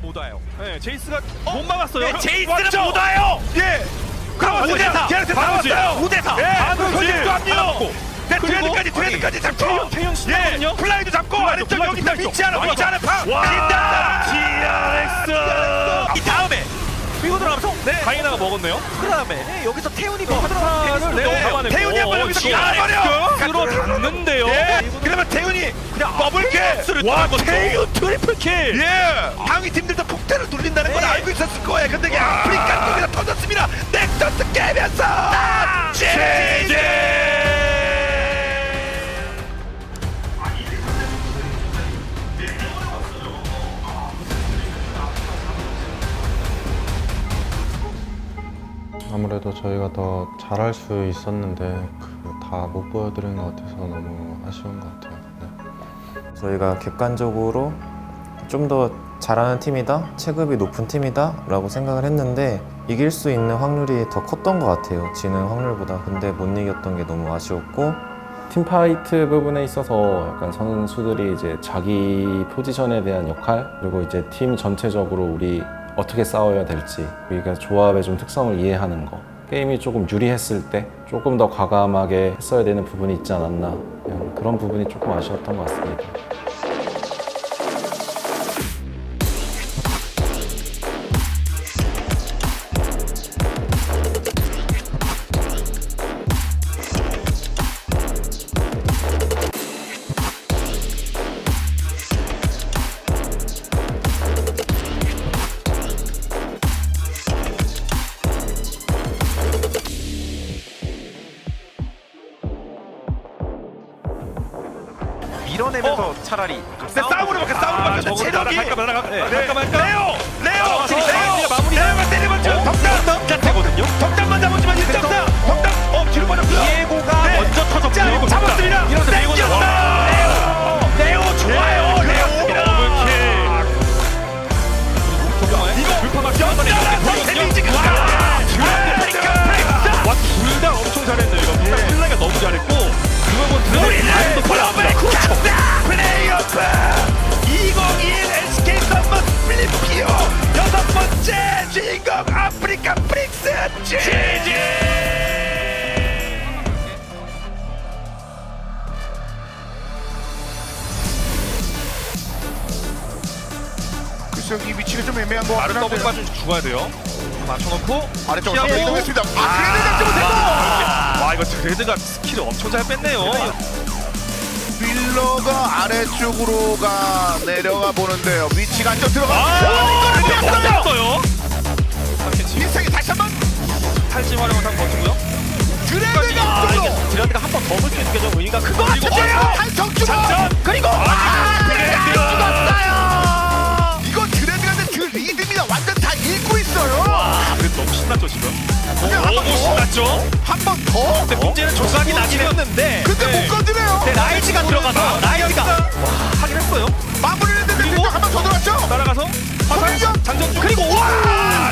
못 와요. 네, 제이스가 못 막았어요. 네, 제이스는? 못 와요. 예. 그럼 우대사. 걔한테 바로지. 나왔어요. 우대사. 예. 네, 그리고 트레드까지 트레드까지 잡고. 신나거든요. 예. 플라이도 잡고 아래쪽 플라이도, 여기 있다. 플라이도. 위치 하나 위치 하나 파. 와. TRX. 밀고 들어가면서 네. 가이나가 먹었네요. 그 다음에 네, 여기서 태훈이 어, 하나를 네. 태훈이 한번 여기서 지금 가버려. 들어갔는데요. 예. 그러면 태훈이 그냥 더블킬. 와, 태훈 트리플 킬. 예. 상위 팀들도 폭탄을 눌린다는 걸 네. 알고 있었을 거예요. 근데 이게 아프리카 쪽에서 터졌습니다. 넥서스 깨면서 제제. 아무래도 저희가 더 잘할 수 있었는데 다 못 보여드린 것 같아서 너무 아쉬운 것 같아요. 네. 저희가 객관적으로 좀 더 잘하는 팀이다, 체급이 높은 팀이다 라고 생각을 했는데 이길 수 있는 확률이 더 컸던 것 같아요. 지는 확률보다. 근데 못 이겼던 게 너무 아쉬웠고 팀파이트 부분에 있어서 약간 선수들이 이제 자기 포지션에 대한 역할 그리고 이제 팀 전체적으로 우리 어떻게 싸워야 될지 우리가 조합의 좀 특성을 이해하는 거 게임이 조금 유리했을 때 조금 더 과감하게 했어야 되는 부분이 있지 않았나 그런 부분이 조금 아쉬웠던 것 같습니다. 차라리 근데 싸움으로 밖에 싸움으로 아, 밖에 저거 체력이 날아갈까 네. 레오 레오 나와서 레오. 마무리. 레오가 때리면 지금 덕담. 되거든요. 덕담만 잡았지만 1.4 덕담. 어 뒤로 빠졌고요. 디에고가 네. 먼저 터졌고 잡았습니다. 땡겼다. 레오 레오 좋아요. 레오 더블킬. 이거. 이거. 예. 플라이가 너무 잘했고 그걸 본 우리는 드라이브 글로벌 국가다 플레이오프 2021 SK 썸머 필리피오 여섯 번째 주인공 아프리카 프릭스 글쎄 이 위치가 좀 애매한 거 아래 같긴 더블 한데요. 빠져 죽어야 돼요. 맞춰놓고 아래쪽으로 피하고. 이동했습니다 아 그래도 잡지 못했고 와 이거 드레드가 스킬을 엄청 잘 뺐네요. 빌러가 아래쪽으로가 내려가 보는데요. 위치가 안쪽 들어가. 아, 이거를. 탑캐치 민상이 다시 한번 탈진 활용을 한 버티고요. 드레드가 아, 앞쪽으로. 드라드가 한 번더 물게 느껴져 큰거 그리고 같은데요. 한성 주고 장전! 그리고 아, 아, 드레드! 죽었어요. 이거 드레드가 근데 그 리듬이나 완전 다 읽고 있어요. 아, 너무 신났죠 지금. 그냥 한번 너무 더. 신났죠. 한 번 더. 근데 문제는 조각이 나긴 했는데. 근데 못 건드려요. 네, 라이즈가 들어가서 라이즈가 하긴 했어요. 마무리를 했는데 그리고 한 번 더 들어갔죠. 따라가서 성격 장전 중. 그리고 와 아,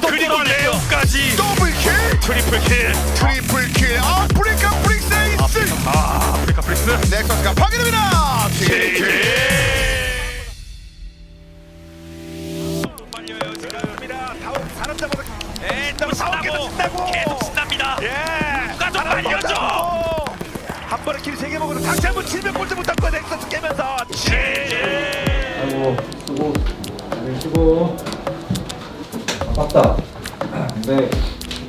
또 그리고 레오까지 더블 킬, 트리플 킬. 트리플 킬. 아프리카 프릭세이스. 아, 아프리카 프릭스. 넥서스가 파괴됩니다. 빨려 아이고 수고. 다들 수고. 아깝다 근데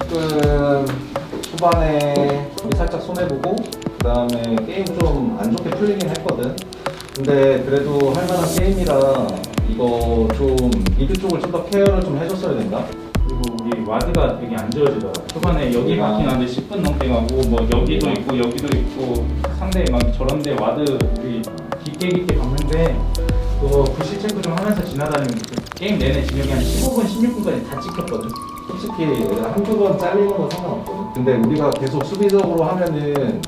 조금 초반에 살짝 손해보고 그 다음에 게임 좀 안 좋게 풀리긴 했거든. 근데 그래도 할만한 게임이라 이거 좀 미드 쪽을 좀 더 케어를 좀 해줬어야 된다. 그리고 우리 와드가 되게 안 지워지더라고. 초반에 여기 아. 막힌 안데 10분 넘게 가고 뭐 여기도 있고 여기도 있고 상대 막 저런데 와드 우리 깊게 깊게 갔는데 그거 부시 체크 좀 하면서 지나다니면 게임 내내 진영이 한 15분 16분까지 다 찍혔거든. 솔직히 한두 번 잘리는 건 상관없거든. 근데 우리가 계속 수비적으로 하면은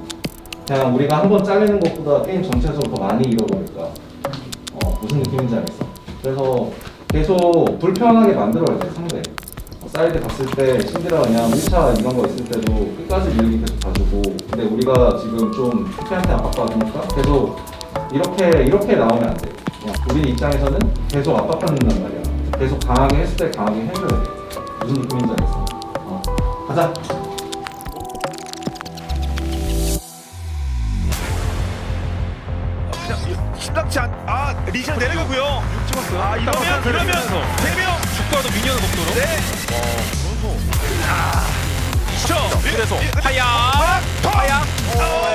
그냥 우리가 한 번 잘리는 것보다 게임 전체적으로 더 많이 잃어버릴까. 어, 무슨 느낌인지 알겠어. 그래서 계속 불편하게 만들어야 돼, 상대. 어, 사이드 갔을 때 신디라 그냥 1차 이런 거 있을 때도 끝까지 밀기 계속 가지고 근데 우리가 지금 좀 피한테 압박받으니까 계속 이렇게 이렇게 나오면 안 돼. 그냥 우리 입장에서는 계속 압박받는단 말이야. 계속 강하게 했을 때 강하게 해줘야 돼. 무슨 느낌인지 알겠어? 어. 가자. 그냥 심상치 않. 아 리션 내려가고요. 찍었어요. 아 이러면 이러면 세명 죽더라도 미니언을 먹도록. 네. 저그 래서 하야. 하야.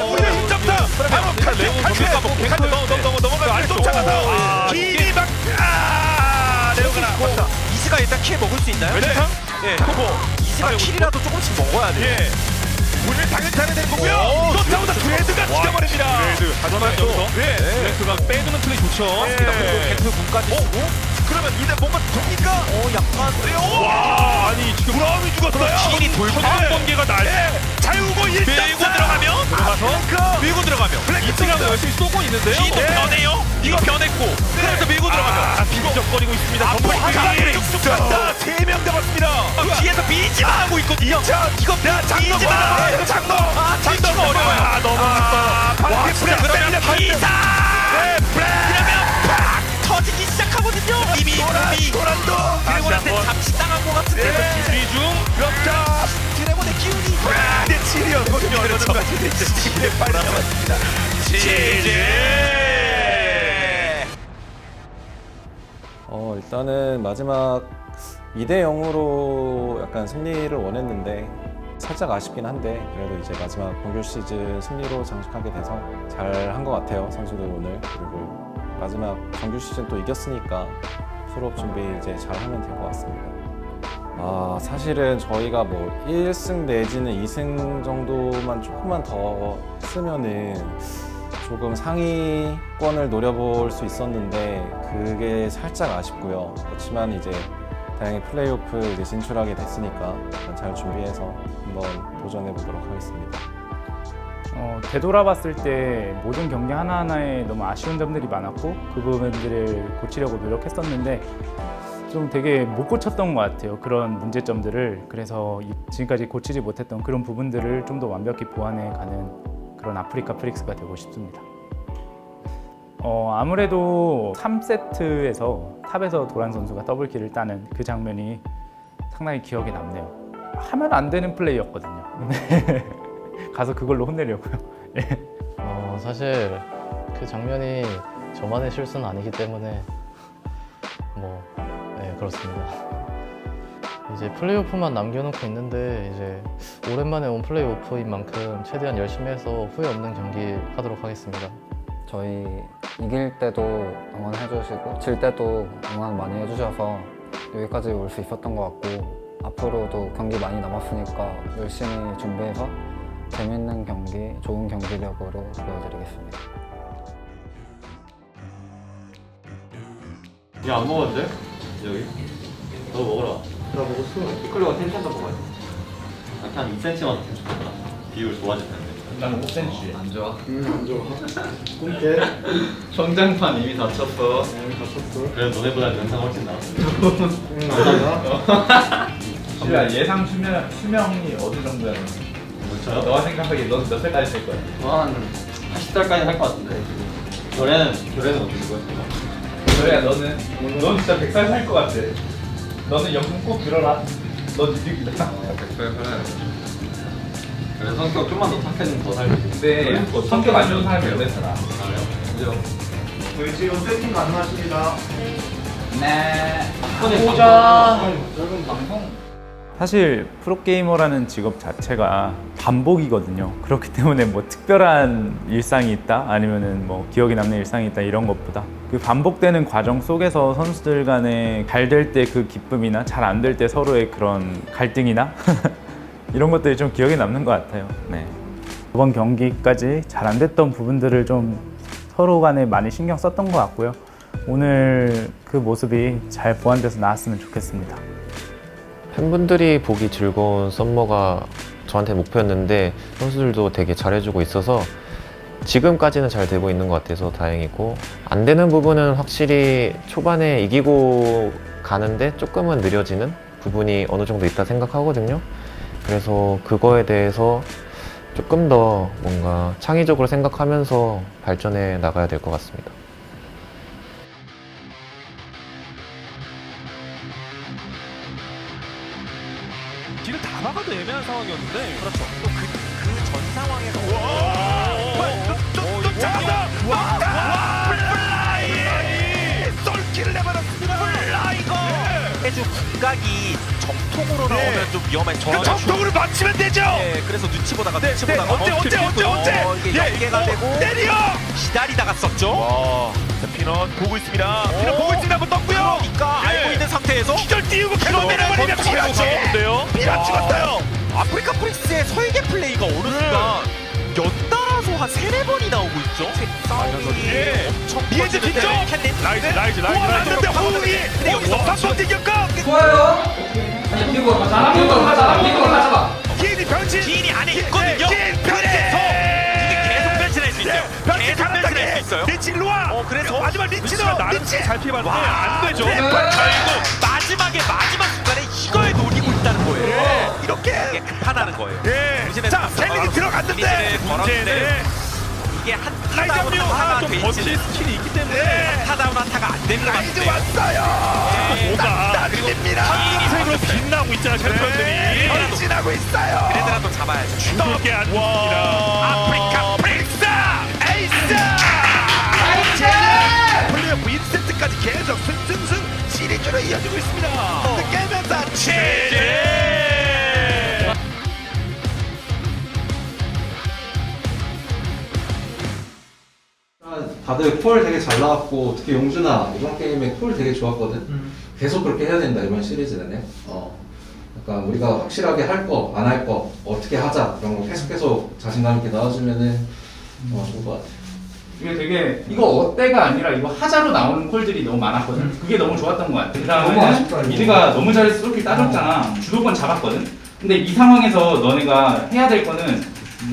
오히려 힘잡다. 그러면 레오 뭐 카트 넘어 넘어 넘어가 안 쫓아가서 아, 길이 막 아 레오가 맞다. 이즈가 일단 킬 먹을 수 있나요? 네. 예. 코보 이즈가 킬이라도 조금씩 먹어야 돼요. 예. 오늘 당연히 타야 되는 거고요. 또 타보다 그레드가 죽여버립니다. 그래도 하지만 여기서. 예. 블랙스가 빼주는 플레이 좋죠. 예. 그리고 벤트 군까지 그러면 이제 뭔가 됩니까? 어 약간 와 아니 지금 브라움이 죽었어요. 돌고 네. 번개가 날. 예. 자유고 일단 밀고 들어가면 들어가서 밀고. 들어가면 이치가 열심히 쏘고 있는데요. 이도 네. 변해요. 이거 변했고. 그래서 밀고 들어가면 아 비적거리고 있습니다. 쭉 갔다. 세명 잡았습니다. 아, 뒤에서 비지마 하고 있거든요. 자 이거 야 장로. 와 이거 장로 아, 장로가 어려워요. 아 넘어갔어요. 와, 진짜 그러면 비사 네 그러면 팍 터지기 시작 하거든요. 이미 도란 이미 도란도 드래곤한테 잠시 당한 것 같은데 네. 비중. 그렇다 드래곤의 기운이 브레 칠이었거든요 얼마 전까지 칠에 빨리 잡았습니다 칠제 어, 일단은 마지막 2대 0으로 약간 승리를 원했는데 살짝 아쉽긴 한데 그래도 이제 마지막 공교 시즌 승리로 장식하게 돼서 잘 한 것 같아요 선수들 오늘 그리고 마지막 정규 시즌 또 이겼으니까 풀업 준비 이제 잘 하면 될 것 같습니다. 아 사실은 저희가 뭐 1승 내지는 2승 정도만 조금만 더 쓰면은 조금 상위권을 노려볼 수 있었는데 그게 살짝 아쉽고요. 그렇지만 이제 다행히 플레이오프 이제 진출하게 됐으니까 잘 준비해서 한번 도전해 보도록 하겠습니다. 어, 되돌아봤을 때 모든 경기 하나하나에 너무 아쉬운 점들이 많았고 그 부분들을 고치려고 노력했었는데 좀 되게 못 고쳤던 것 같아요. 그런 문제점들을 그래서 이- 지금까지 고치지 못했던 그런 부분들을 좀 더 완벽히 보완해 가는 그런 아프리카 프릭스가 되고 싶습니다. 어, 아무래도 3세트에서 탑에서 도란 선수가 더블킬을 따는 그 장면이 상당히 기억에 남네요. 하면 안 되는 플레이였거든요. 가서 그걸로 혼내려고요. 어, 사실 그 장면이 저만의 실수는 아니기 때문에 뭐 네, 그렇습니다. 이제 플레이오프만 남겨놓고 있는데 이제 오랜만에 온 플레이오프인 만큼 최대한 열심히 해서 후회 없는 경기 하도록 하겠습니다. 저희 이길 때도 응원해 주시고 질 때도 응원 많이 해 주셔서 여기까지 올 수 있었던 것 같고 앞으로도 경기 많이 남았으니까 열심히 준비해서 재밌는 경기, 좋은 경기력으로 보여드리겠습니다. 야 안 먹었는데? 여기? 너 먹어라 나 먹었어 피클로가 텐션도 먹어야 돼한 2cm만 더 좋겠다 비율 좋아질 텐데 나는 5cm. 안 좋아? 응안 좋아 꿈깨 성장판 이미 다쳤어. 그래도 너네보다 영상 훨씬 나아 시야 예상 수명 수명이 어느 정도야? 그렇죠? 너가 생각하기에 넌 몇 살까지 살 거야? 한 80살까지 할 것 같은데 너네는 너네는 어떻게 될 거야? 그래야 너는 넌 진짜 100살 살 것 같아. 너는 영상 꼭 들어라. 너 니득이다. 100살 살아야 돼 그래 성격 좀만 더 착해지면 더 살지 근데 뭐 성격 안 좋은 사람이 오래 살아. 그래요? 그죠? 저희 지금 세팅 가능하십니다 네. 보자 사실 프로게이머라는 직업 자체가 반복이거든요. 그렇기 때문에 뭐 특별한 일상이 있다 아니면은 뭐 기억에 남는 일상이 있다 이런 것보다 그 반복되는 과정 속에서 선수들 간에 잘 될 때 그 기쁨이나 잘 안 될 때 서로의 그런 갈등이나 이런 것들이 좀 기억에 남는 것 같아요. 네. 이번 경기까지 잘 안 됐던 부분들을 좀 서로 간에 많이 신경 썼던 것 같고요. 오늘 그 모습이 잘 보완돼서 나왔으면 좋겠습니다. 팬분들이 보기 즐거운 썸머가 저한테 목표였는데 선수들도 되게 잘해주고 있어서 지금까지는 잘 되고 있는 것 같아서 다행이고 안 되는 부분은 확실히 초반에 이기고 가는데 조금은 느려지는 부분이 어느 정도 있다 생각하거든요. 그래서 그거에 대해서 조금 더 뭔가 창의적으로 생각하면서 발전해 나가야 될 것 같습니다. 맞추면 되죠. 네, 그래서 눈치 보다가 네, 눈치 네, 보다가 언제, 어, 언제, 언제, 어, 언제? 이게 예, 연계가 어, 되고 때려. 기다리다가 썼죠. 와, 자, 피넛 보고 있습니다. 피넛 보고 있습니다. 한번 떴고요. 그러니까 예. 알고 있는 상태에서 기절 띄우고 계속 내려버리면 피넛이. 잡았는데요. 피넛 찍었어요. 아프리카 프릭스의 설계 플레이가 어느 순간 연달아서 한 세네 번이 나오고 있죠. 싸움이 예. 엄청 커지는데 뒤쪽. 라이즈 라이즈 라이즈 라이즈. 호흡이 여기서 한번 뛰겼고 기인이 변신. 안에 있거든요. 기인 변신. 이게 계속 변신할 수 있어요. 변신 계속 변신할 수 가능하게. 있어요. 리치 일로 와. 어, 그래서 마지막 리치도 나름. 잘 피해봤는데 안 되죠. 네, 결국 마지막에 마지막 순간에 이걸 노리고 있다는 거예요. 예, 이렇게. 급하다는 거예요. 예. 조심해서 자, 셀링이 들어갔는데 문제는 이게 한 라이즈 타다운 합류. 하나가 좀돼 버티 스킬이 있기 때문에 네. 타다운 한타가 안 되는 것 라이즈 같은데요. 왔어요. 뭐가 딱딱입니다. 색으로 빛나고 있잖아 챔피언들이. 네, 변신하고 있어요. 그래도라도 잡아야죠. 죽게 안 죽습니다. 아프리카 프릭스! 에이스 플레이오프 1세트까지 계속 승승승 시리즈로 이어지고 있습니다. 깨면서 치즈 다들 콜 되게 잘 나왔고 특히 용준아 이번 게임에 콜 되게 좋았거든. 계속 그렇게 해야 된다 이번 시리즈 내내. 어. 약간 우리가 확실하게 할 거, 안 할 거, 어떻게 하자 이런 거 계속 계속 자신감 있게 나와주면은 어, 좋을 것 같아. 이게 되게 이거 어때가 아니라 이거 하자로 나오는 콜들이 너무 많았거든. 그게 너무 좋았던 것 같아. 그다음에 미드가 너무 잘해서 쏠길 따졌잖아. 주도권 잡았거든. 근데 이 상황에서 너네가 해야 될 거는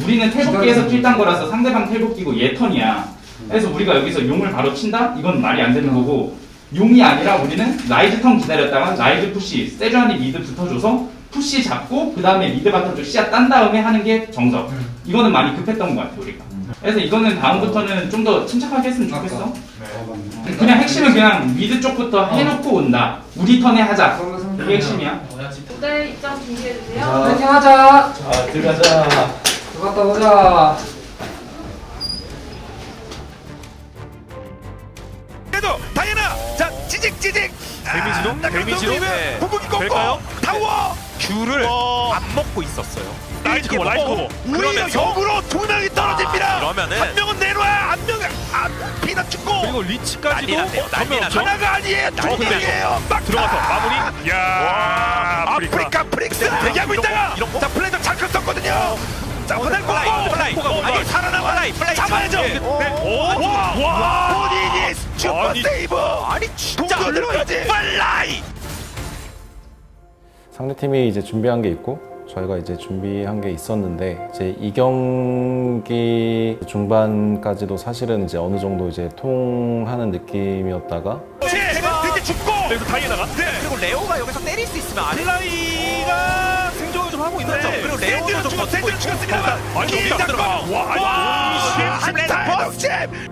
우리는 탈복기에서 킬딴 거라서 상대방 탈복기고 얘 턴이야. 그래서 우리가 여기서 용을 바로 친다? 이건 말이 안 되는 거고 용이 아니라 우리는 라이즈 턴 기다렸다가 라이즈 푸시 세주안이 미드 붙어줘서 푸시 잡고 그 다음에 미드 바텀 쪽 씨앗 딴 다음에 하는 게 정석. 이거는 많이 급했던 것 같아 우리가. 그래서 이거는 다음부터는 좀 더 침착하게 했으면 좋겠어. 그냥 핵심은 그냥 미드 쪽부터 해놓고 온다. 우리 턴에 하자. 그게 핵심이야. 무대 입장 준비해주세요. 파이팅 하자. 자 들어가자. 들어갔다 오자. 찌직 찌직 데미지로? 데미지로? 네. 꺾고 될까요? 타워 귤을 어. 안 먹고 있었어요. 라이트 커버 라이트 커버. 우리가 그러면서- 역으로 두 명이 떨어집니다 아, 그러면은- 한 명은 내놔 한 명은 아 피나 죽고 그리고 리치까지도 난리 났네요. 어, 난리 전면 없죠? 하나가 아니에요 두 어, 근데 명이에요 막 들어가서 마무리. 야 아프리카. 아프리카 프릭스 대기하고 거, 있다가 이런 거? 자 플레이도 잠깐 썼거든요 자 호날 플라이, 고 플라이, 아니 플라이, 살아남아 플라이, 플라이 잡아야죠 잡- 네. 오, 와, 와. 본인이 슈퍼 아니, 세이브 아니 진짜 들어야지! 플라이! 상대팀이 이제 준비한 게 있고 저희가 이제 준비한 게 있었는데 이제 이 경기 중반까지도 사실은 이제 어느 정도 이제 통하는 느낌이었다가 이제 죽고! 그래서 다이애나가? 그리고 레오가 여기서 때릴 수 있으면 안 플라이가 좀 하고 그렇죠. 있는데 그리고 레오도 좀 버티고. 와와이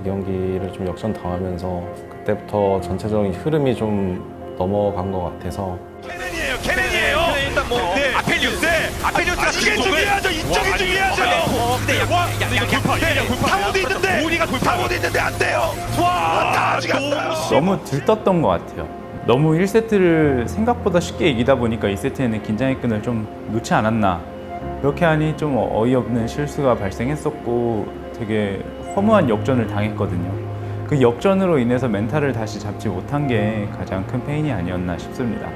경기를 좀 역전 당하면서 그때부터 전체적인 흐름이 좀 넘어간 것 같아서 케넨이에요 케넨이에요 네, 일단 뭐 네. 아펠리우스 아펠리우스가 아, 이게 중요하죠 이쪽이 중요하죠 어, 근데 약, 와, 약, 약, 약, 돌파 네, 이게 돌파. 타워도 있는데. 타워도 있는데 안 돼요 아직았어요 너무 들떴던 것 같아요. 너무 1세트를 생각보다 쉽게 이기다 보니까 2세트에는 긴장의 끈을 좀 놓지 않았나. 그렇게 하니 좀 어이없는 실수가 발생했었고 되게 허무한 역전을 당했거든요. 그 역전으로 인해서 멘탈을 다시 잡지 못한 게 가장 큰 페인이 아니었나 싶습니다.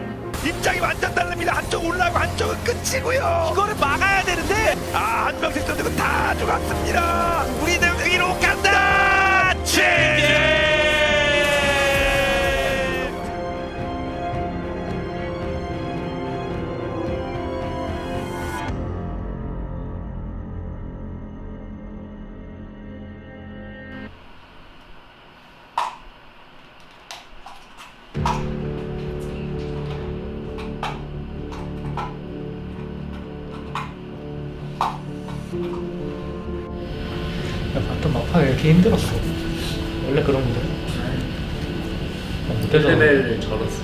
입장이 완전 다릅니다 한쪽 올라가고 한쪽은 끝이고요 이거를 막아야 되는데 아 한 명씩 던지고 다 죽었습니다 우리는 위로 간다 제 이렇게 힘들었어. 원래 그런 거야. 어, 못해서 1레벨 절었어.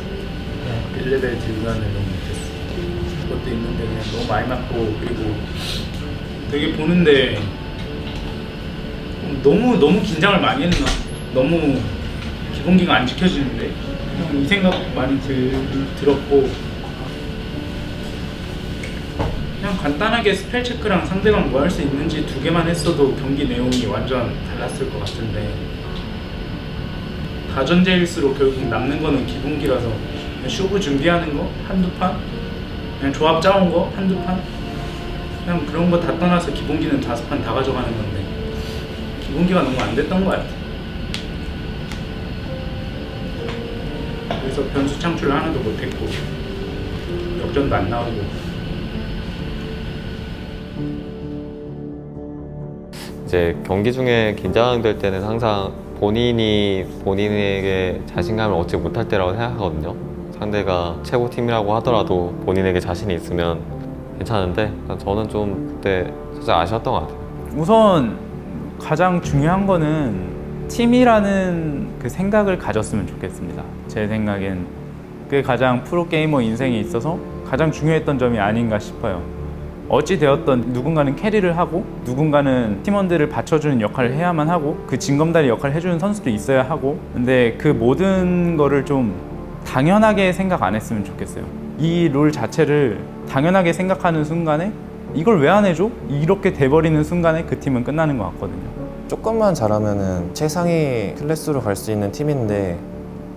1레벨 딜간을 너무 못했어. 것도 있는데 그냥 너무 많이 맞고 그리고 되게 보는데 너무 너무 긴장을 많이 했나 너무 기본기가 안 지켜지는데 그냥 이 생각 많이 들, 들었고 간단하게 스펠 체크랑 상대방 뭐 할 수 있는지 두 개만 했어도 경기 내용이 완전 달랐을 것 같은데 다전제일수록 결국 남는 거는 기본기라서 쇼부 준비하는 거 한두 판? 그냥 조합 짜온 거 한두 판? 그냥 그런 거 다 떠나서 기본기는 다섯 판 다 가져가는 건데 기본기가 너무 안 됐던 것 같아. 그래서 변수 창출을 하나도 못했고 역전도 안 나오고 이제 경기 중에 긴장될 때는 항상 본인이 본인에게 자신감을 얻지 못할 때라고 생각하거든요. 상대가 최고 팀이라고 하더라도 본인에게 자신이 있으면 괜찮은데 저는 좀 그때 살짝 아쉬웠던 것 같아요. 우선 가장 중요한 거는 팀이라는 그 생각을 가졌으면 좋겠습니다. 제 생각엔 그게 가장 프로게이머 인생에 있어서 가장 중요했던 점이 아닌가 싶어요. 어찌 되었던 누군가는 캐리를 하고 누군가는 팀원들을 받쳐주는 역할을 해야만 하고 그 징검다리 역할을 해주는 선수도 있어야 하고 근데 그 모든 거를 좀 당연하게 생각 안 했으면 좋겠어요. 이 롤 자체를 당연하게 생각하는 순간에 이걸 왜 안 해줘? 이렇게 돼버리는 순간에 그 팀은 끝나는 것 같거든요. 조금만 잘하면은 최상위 클래스로 갈 수 있는 팀인데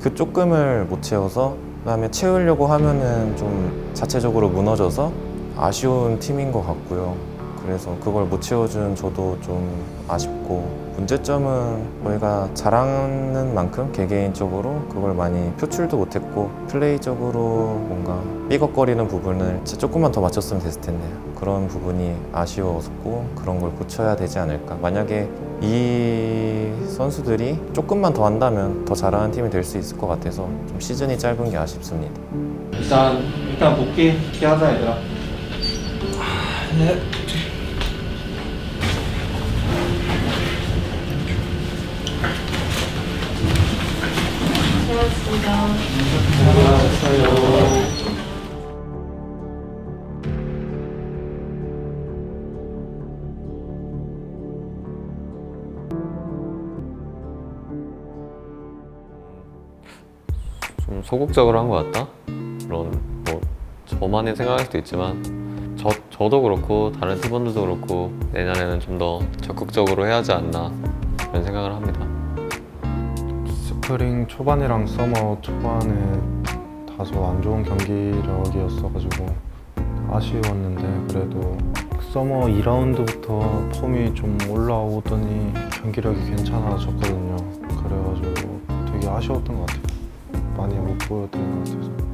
그 조금을 못 채워서 그다음에 채우려고 하면은 좀 자체적으로 무너져서 아쉬운 팀인 것 같고요. 그래서 그걸 못 채워준 저도 좀 아쉽고 문제점은 저희가 잘하는 만큼 개개인적으로 그걸 많이 표출도 못했고 플레이적으로 뭔가 삐걱거리는 부분을 조금만 더 맞췄으면 됐을 텐데요. 그런 부분이 아쉬웠고 그런 걸 고쳐야 되지 않을까. 만약에 이 선수들이 조금만 더 한다면 더 잘하는 팀이 될 수 있을 것 같아서 좀 시즌이 짧은 게 아쉽습니다. 일단 일단 복귀 복귀 하자 얘들아. 고맙습니다. 좀 소극적으로 한 것 같다? 그런 뭐 저만의 생각일 수도 있지만 저, 저도 그렇고 다른 팀원들도 그렇고 내년에는 좀 더 적극적으로 해야 하지 않나 그런 생각을 합니다. 스프링 초반이랑 서머 초반에 다소 안 좋은 경기력이었어가지고 아쉬웠는데 그래도 서머 2라운드부터 폼이 좀 올라오더니 경기력이 괜찮아졌거든요. 그래가지고 되게 아쉬웠던 것 같아요. 많이 못 보였던 것 같아서.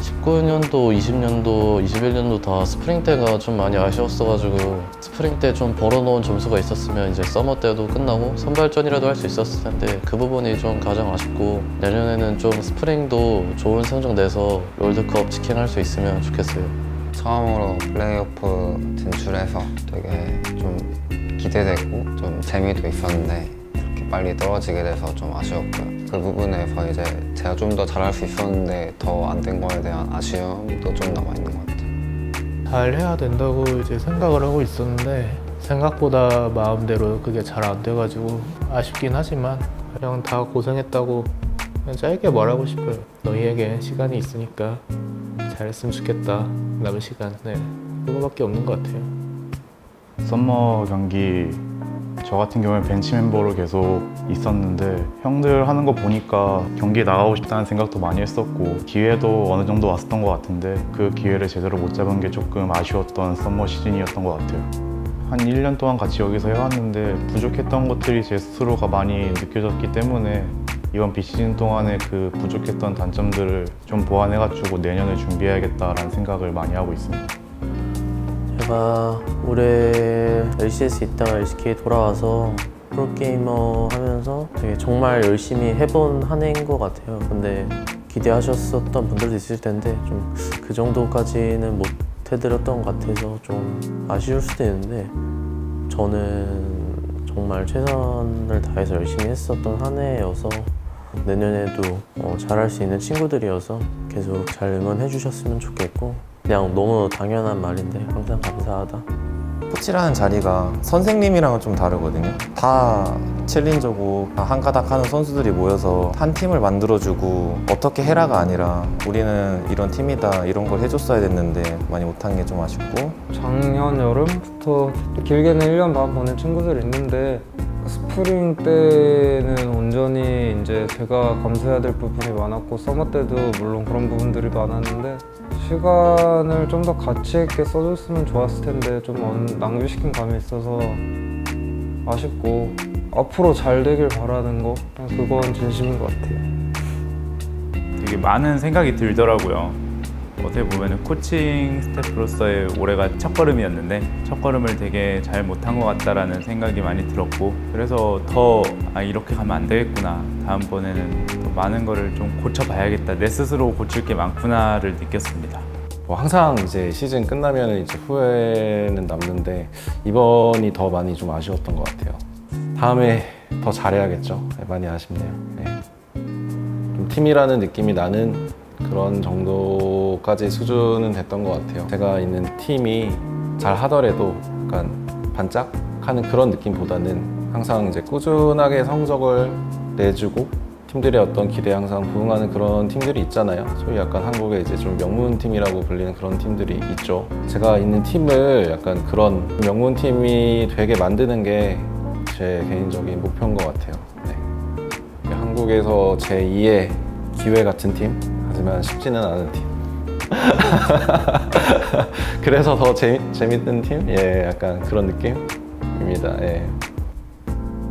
19년도, 20년도, 21년도 다 스프링 때가 좀 많이 아쉬웠어가지고 스프링 때 좀 벌어놓은 점수가 있었으면 이제 서머 때도 끝나고 선발전이라도 할 수 있었을 텐데 그 부분이 좀 가장 아쉽고 내년에는 좀 스프링도 좋은 성적 내서 롤드컵 치킨할 수 있으면 좋겠어요. 처음으로 플레이오프 진출해서 되게 좀 기대되고 좀 재미도 있었는데 빨리 떨어지게 돼서 좀 아쉬웠고요. 그 부분에서 이제 제가 좀 더 잘할 수 있었는데 더 안 된 거에 대한 아쉬움도 좀 남아 있는 것 같아요. 잘 해야 된다고 이제 생각을 하고 있었는데 생각보다 마음대로 그게 잘 안 돼가지고 아쉽긴 하지만 그냥 다 고생했다고 그냥 짧게 말하고 싶어요. 너희에게 시간이 있으니까 잘했으면 좋겠다. 남은 시간. 네. 그거밖에 없는 것 같아요. 썸머 경기 저 같은 경우에 벤치 멤버로 계속 있었는데 형들 하는 거 보니까 경기에 나가고 싶다는 생각도 많이 했었고 기회도 어느 정도 왔었던 것 같은데 그 기회를 제대로 못 잡은 게 조금 아쉬웠던 썸머 시즌이었던 것 같아요. 한 1년 동안 같이 여기서 해왔는데 부족했던 것들이 제 스스로가 많이 느껴졌기 때문에 이번 비시즌 동안에 그 부족했던 단점들을 좀 보완해가지고 내년을 준비해야겠다라는 생각을 많이 하고 있습니다. 제가 올해 LCS 있다가 LCK 돌아와서 프로게이머 하면서 되게 정말 열심히 해본 한 해인 것 같아요. 근데 기대하셨었던 분들도 있을 텐데 좀 그 정도까지는 못 해드렸던 것 같아서 좀 아쉬울 수도 있는데 저는 정말 최선을 다해서 열심히 했었던 한 해여서 내년에도 어, 잘할 수 있는 친구들이어서 계속 잘 응원해 주셨으면 좋겠고 그냥 너무 당연한 말인데 항상 감사하다. 코치라는 자리가 선생님이랑은 좀 다르거든요. 다 챌린저고 다한 가닥 하는 선수들이 모여서 한 팀을 만들어주고 어떻게 해라가 아니라 우리는 이런 팀이다 이런 걸 해줬어야 됐는데 많이 못한 게 좀 아쉽고 작년 여름부터 길게는 1년 반 보낸 친구들이 있는데 스프링 때는 온전히 이제 제가 감수해야 될 부분이 많았고 서머 때도 물론 그런 부분들이 많았는데 시간을 좀 더 가치 있게 써줬으면 좋았을 텐데 좀 언- 낭비시킨 감이 있어서 아쉽고 앞으로 잘 되길 바라는 거 그건 진심인 것 같아요. 되게 많은 생각이 들더라고요. 어떻게 보면 코칭 스태프로서의 올해가 첫 걸음이었는데 첫 걸음을 되게 잘 못한 것 같다라는 생각이 많이 들었고 그래서 더 아, 이렇게 가면 안 되겠구나 다음번에는 더 많은 거를 좀 고쳐봐야겠다 내 스스로 고칠 게 많구나를 느꼈습니다. 뭐 항상 이제 시즌 끝나면 이제 후회는 남는데 이번이 더 많이 좀 아쉬웠던 것 같아요. 다음에 더 잘해야겠죠. 네, 많이 아쉽네요. 네. 좀 팀이라는 느낌이 나는 그런 정도까지 수준은 됐던 것 같아요. 제가 있는 팀이 잘 하더라도 약간 반짝하는 그런 느낌보다는 항상 이제 꾸준하게 성적을 내주고 팀들의 어떤 기대에 항상 부응하는 그런 팀들이 있잖아요. 소위 약간 한국에 이제 좀 명문 팀이라고 불리는 그런 팀들이 있죠. 제가 있는 팀을 약간 그런 명문 팀이 되게 만드는 게 제 개인적인 목표인 것 같아요. 네. 한국에서 제 2의 기회 같은 팀, 하지만 쉽지는 않은 팀. 그래서 더 재미, 재밌는 팀? 예, 약간 그런 느낌입니다. 예.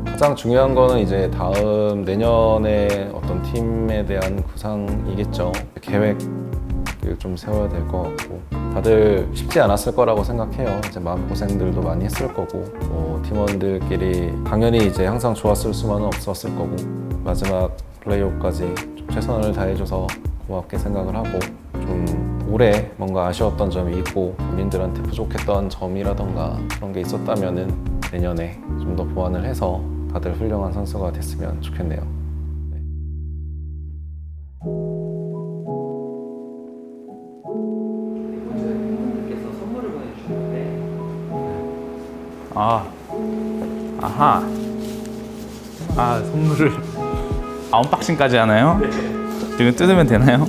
가장 중요한 거는 이제 다음 내년에 어떤 팀에 대한 구상이겠죠. 계획을 좀 세워야 될 것 같고 다들 쉽지 않았을 거라고 생각해요. 이제 마음 고생들도 많이 했을 거고 뭐 팀원들끼리 당연히 이제 항상 좋았을 수만은 없었을 거고 마지막 플레이오프까지 좀 최선을 다해줘서 고맙게 생각을 하고 좀 올해 뭔가 아쉬웠던 점이 있고 본인들한테 부족했던 점이라던가 그런 게 있었다면은 내년에 좀 더 보완을 해서 다들 훌륭한 선수가 됐으면 좋겠네요. 아, 아하. 아, 선물을 아, 언박싱까지 하나요? 지금 뜯으면 되나요?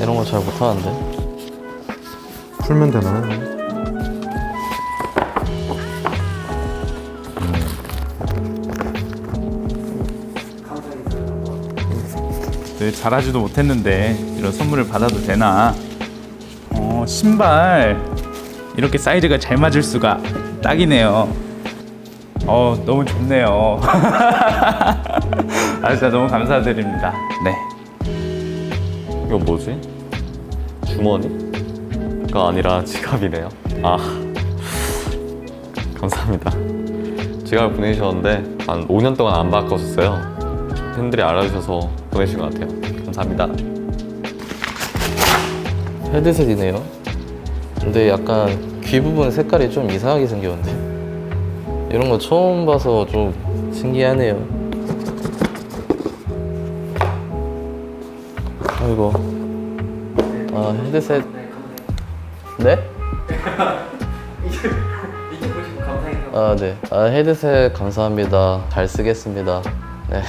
이런 거 잘 못하는데. 풀면 되나요? 네, 잘하지도 못했는데 이런 선물을 받아도 되나? 어, 신발 이렇게 사이즈가 잘 맞을 수가 딱이네요. 어, 너무 좋네요. 아, 진짜 너무 감사드립니다. 네. 이거 뭐지? 주머니가 아니라 지갑이네요. 아 감사합니다. 지갑을 보내주셨는데 한 5년 동안 안 바꿨었어요. 팬들이 알아주셔서 보내신 것 같아요. 감사합니다. 헤드셋이네요. 근데 약간 귀 부분 색깔이 좀 이상하게 생겼는데. 이런 거 처음 봐서 좀 신기하네요. 아이고. 아, 헤드셋. 네? 아, 네. 아, 헤드셋 감사합니다. 잘 쓰겠습니다. 네.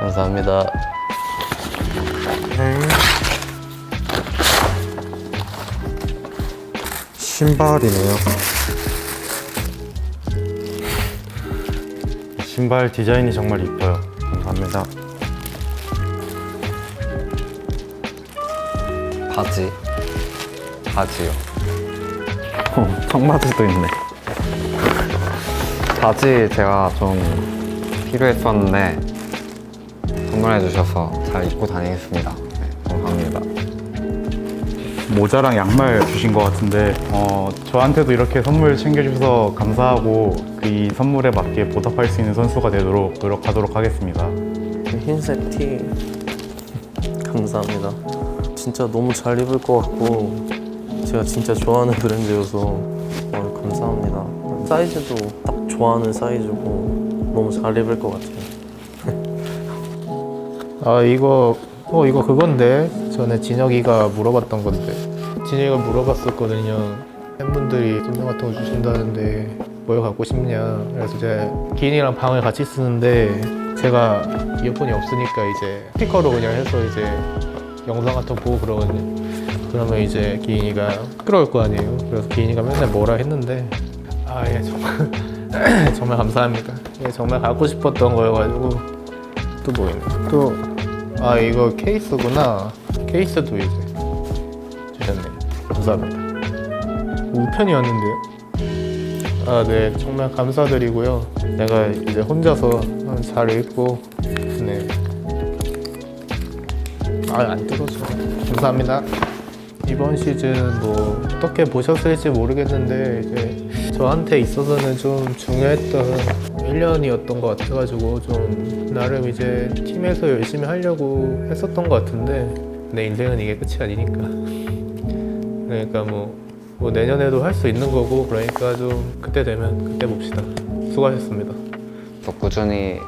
감사합니다. 신발이네요. 신발 디자인이 정말 이뻐요. 감사합니다. 바지. 바지요. 청바지도 있네. 바지 제가 좀 필요했었는데 선물해 주셔서 잘 입고 다니겠습니다. 네, 감사합니다. 모자랑 양말 주신 것 같은데 어, 저한테도 이렇게 선물 챙겨주셔서 감사하고 그 이 선물에 맞게 보답할 수 있는 선수가 되도록 노력하도록 하겠습니다. 흰색 티 감사합니다. 진짜 너무 잘 입을 것 같고 제가 진짜 좋아하는 브랜드여서 어, 감사합니다. 사이즈도 딱 좋아하는 사이즈고 너무 잘 입을 것 같아요. 아 이거 어 이거 그건데 전에 진혁이가 물어봤던 건데 진이가 물어봤었거든요. 팬분들이 찜닭 같은 거 주신다는데 뭘 갖고 싶냐. 그래서 이제 기인이랑 방을 같이 쓰는데 제가 이어폰이 없으니까 이제 스피커로 그냥 해서 이제 영상 같은 거 보고 그러거든요. 그러면 이제 기인이가 시끄러울 거 아니에요. 그래서 기인이가 맨날 뭐라 했는데 아 예 정말 정말 감사합니다. 예 정말 갖고 싶었던 거여가지고 또 뭐있네 또아 이거 케이스구나. 케이스도 이제 주셨네. 감사합니다. 우편이었는데요. 아, 네. 정말 감사드리고요. 내가 이제 혼자서 잘 읽고, 아, 안 뜯어져. 감사합니다. 이번 시즌 뭐 어떻게 보셨을지 모르겠는데 이제 저한테 있어서는 좀 중요했던 1년이었던 것 같아가지고 좀 나름 이제 팀에서 열심히 하려고 했었던 것 같은데 내 인생은 이게 끝이 아니니까 그러니까 뭐, 뭐 내년에도 할 수 있는 거고 그러니까 좀 그때 되면 그때 봅시다 수고하셨습니다 또 꾸준히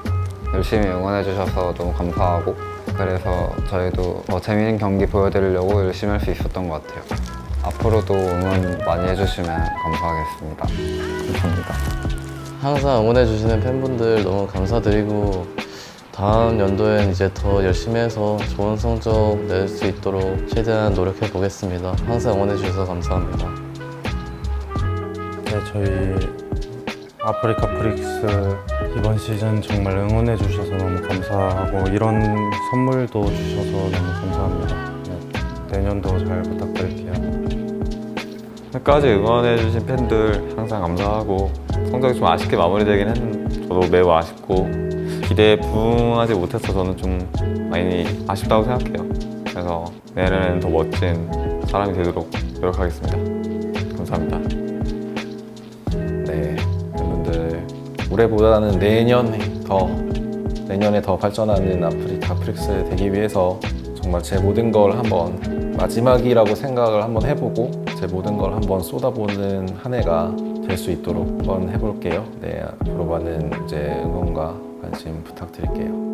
열심히 응원해 주셔서 너무 감사하고 그래서 저희도 더 재밌는 경기 보여드리려고 열심히 할 수 있었던 것 같아요. 앞으로도 응원 많이 해주시면 감사하겠습니다. 감사합니다. 항상 응원해주시는 팬분들 너무 감사드리고 다음 연도엔 이제 더 열심히 해서 좋은 성적 낼 수 있도록 최대한 노력해 보겠습니다. 항상 응원해 주셔서 감사합니다. 네, 저희 아프리카 프릭스 이번 시즌 정말 응원해 주셔서 너무 감사하고 이런 선물도 주셔서 너무 감사합니다. 네, 내년도 잘 부탁드릴게요. 끝까지 응원해주신 팬들 항상 감사하고 성적이 좀 아쉽게 마무리되긴 했는데 저도 매우 아쉽고 기대에 부응하지 못해서 저는 좀 많이 아쉽다고 생각해요. 그래서 내년에는 더 멋진 사람이 되도록 노력하겠습니다. 감사합니다. 올해보다는 내년에 더 내년에 더 발전하는 아프리카 프릭스 되기 위해서 정말 제 모든 걸 한번 마지막이라고 생각을 한번 해보고 제 모든 걸 한번 쏟아보는 한 해가 될 수 있도록 한번 해볼게요. 네, 앞으로 많은 이제 응원과 관심 부탁드릴게요.